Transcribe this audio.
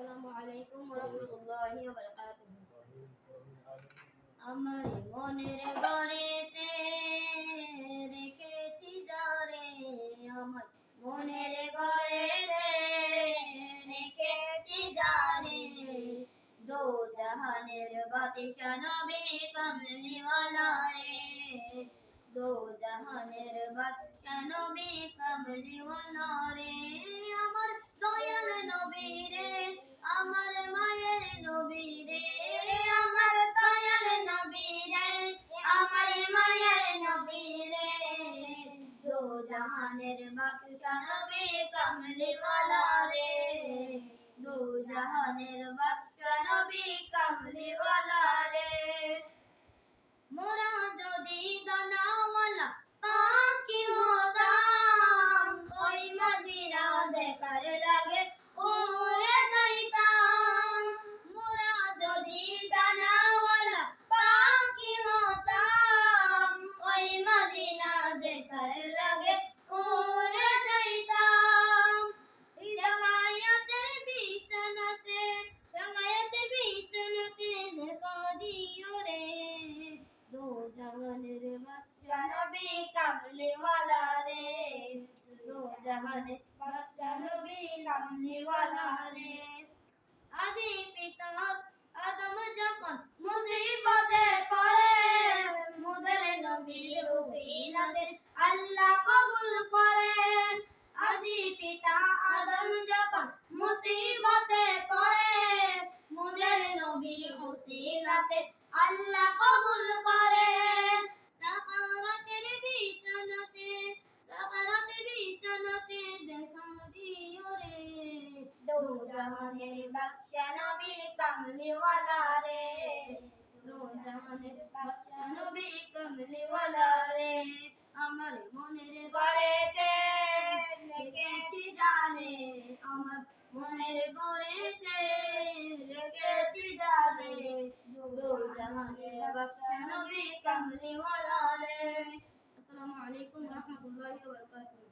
আসসালামু আলাইকুম রাহমাতুল্লাহি ওয়া বারাকাতুহু আমার মনের ঘরেতে রেখেছি যারে আমার মনের ঘরেতে রেখেছি যারে দো জাহানের বাদশা নবী কমলিওয়ালা রে। দো জাহানের বাদশা নবী কমলিওয়ালা রে। মায়ের নবী রে দো জাহানের বাদশা নবী কমলিওয়ালা রে দো জাহানের বাদশা নবী কমলিওয়ালা রে বাদশা নবী কামলিওয়ালা রে দো জাহানের বাদশা নবী কামলিওয়ালা রে আদি পিতা আদম যখন মুসিবতে পড়ে মুদের নবীর উসিলাতে আল্লাহ কবুল করেন আদি পিতা আদম যখন মুসিবতে পড়ে মুদের নবীর উসিলাতে দো জাহানের বাদশা নবী কামলিওয়ালা রে দো জাহানের বাদশা নবী কামলিওয়ালা রে আমার মনের ঘরেতে রেখেছি জানে আমার মনের ঘরেতে রেখেছি জানে দো জাহানের বাদশা নবী কামলিওয়ালা রে আসসালামু আলাইকুম ওয়া রাহমাতুল্লাহি ওয়া বারাকাতুহু